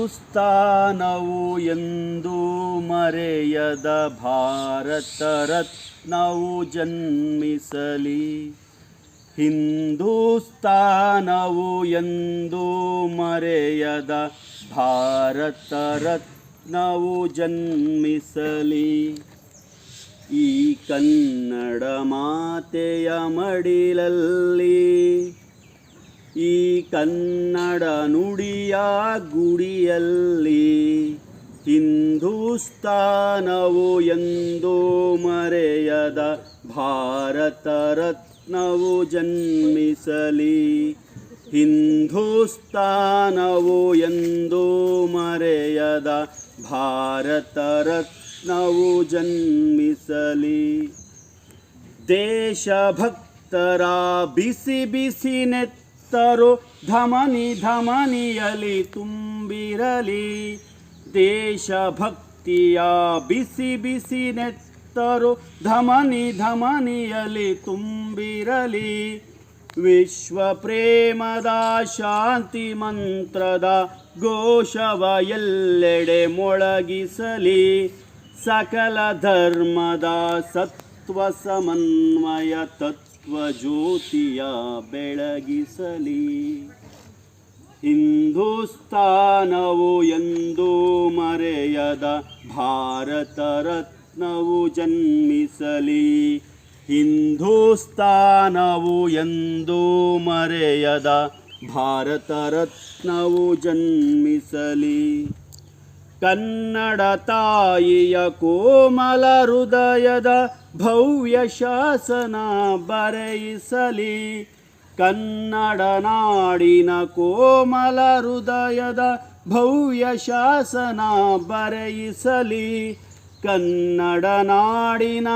ಹಿಂದೂಸ್ತಾನವು ಎಂದು ಮರೆಯದ ಭಾರತ ರತ್ನವು ಜನ್ಮಿಸಲಿ. ಹಿಂದೂಸ್ತಾನವು ಎಂದು ಮರೆಯದ ಭಾರತ ರತ್ನವು ಜನ್ಮಿಸಲಿ. ಈ ಕನ್ನಡ ಮಾತೆಯ ಮಡಿಲಲ್ಲಿ ಈ ಕನ್ನಡ ನುಡಿಯ ಗುಡಿಯಲ್ಲಿ ಹಿಂದೂಸ್ತಾನವು ಎಂದು ಮರೆಯದ ಭಾರತ ರತ್ನವು ಜನ್ಮಿಸಲಿ. ಹಿಂದೂಸ್ತಾನವು ಎಂದು ಮರೆಯದ ಭಾರತ ರತ್ನವು ಜನ್ಮಿಸಲಿ. ದೇಶಭಕ್ತರ ಬಿಸಿ ಬಿಸಿ ನೆತ್ತರು ಧಮನಿ ಧಮನಿಯಲಿ ತುಂಬಿರಲಿ. ದೇಶಭಕ್ತಿಯ ಬಿಸಿ ಬಿಸಿ ನೆತ್ತರು ಧಮನಿ ಧಮನಿಯಲಿ ತುಂಬಿರಲಿ. ವಿಶ್ವ ಪ್ರೇಮದ ಶಾಂತಿ ಮಂತ್ರದ ಘೋಷವ ಎಲ್ಲೆಡೆ ಮೊಳಗಿಸಲಿ. ಸಕಲ ಧರ್ಮದ ಸತ್ವ ಸಮನ್ವಯ ತತ್ವ ಜ್ಯೋತಿಯ ಬೆಳಗಿಸಲಿ. ಹಿಂದೂಸ್ತಾನವು ಎಂದು ಮರೆಯದ ಭಾರತ ರತ್ನವು ಜನ್ಮಿಸಲಿ. ಹಿಂದೂಸ್ತಾನವು ಎಂದು ಮರೆಯದ ಭಾರತ ರತ್ನವು ಜನ್ಮಿಸಲಿ. ಕನ್ನಡ ತಾಯಿಯ ಕೋಮಲ ಹೃದಯದ ಭವ್ಯ ಶಾಸನ ಬರೆಯಿಸಲಿ. ಕನ್ನಡ ನಾಡಿನ ಕೋಮಲ ಹೃದಯದ ಭವ್ಯ ಶಾಸನ ಬರೆಯಿಸಲಿ. ಕನ್ನಡ ನಾಡಿನ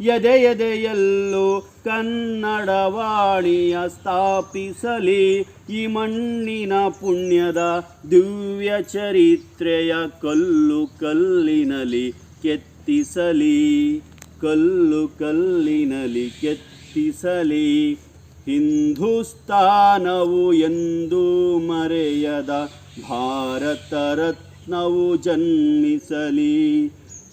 ಎದೆ ಎದೆಯಲ್ಲೂ ಕನ್ನಡವಾಣಿಯ ಸ್ಥಾಪಿಸಲಿ. ಈ ಮಣ್ಣಿನ ಪುಣ್ಯದ ದಿವ್ಯ ಚರಿತ್ರೆಯ ಕಲ್ಲು ಕಲ್ಲಿನಲಿ ಕೆತ್ತಿಸಲಿ. ಕಲ್ಲು ಕಲ್ಲಿನಲಿ ಕೆತ್ತಿಸಲಿ. ಹಿಂದೂಸ್ತಾನವು ಎಂದು ಮರೆಯದ ಭಾರತ ರತ್ನವು ಜನ್ಮಿಸಲಿ.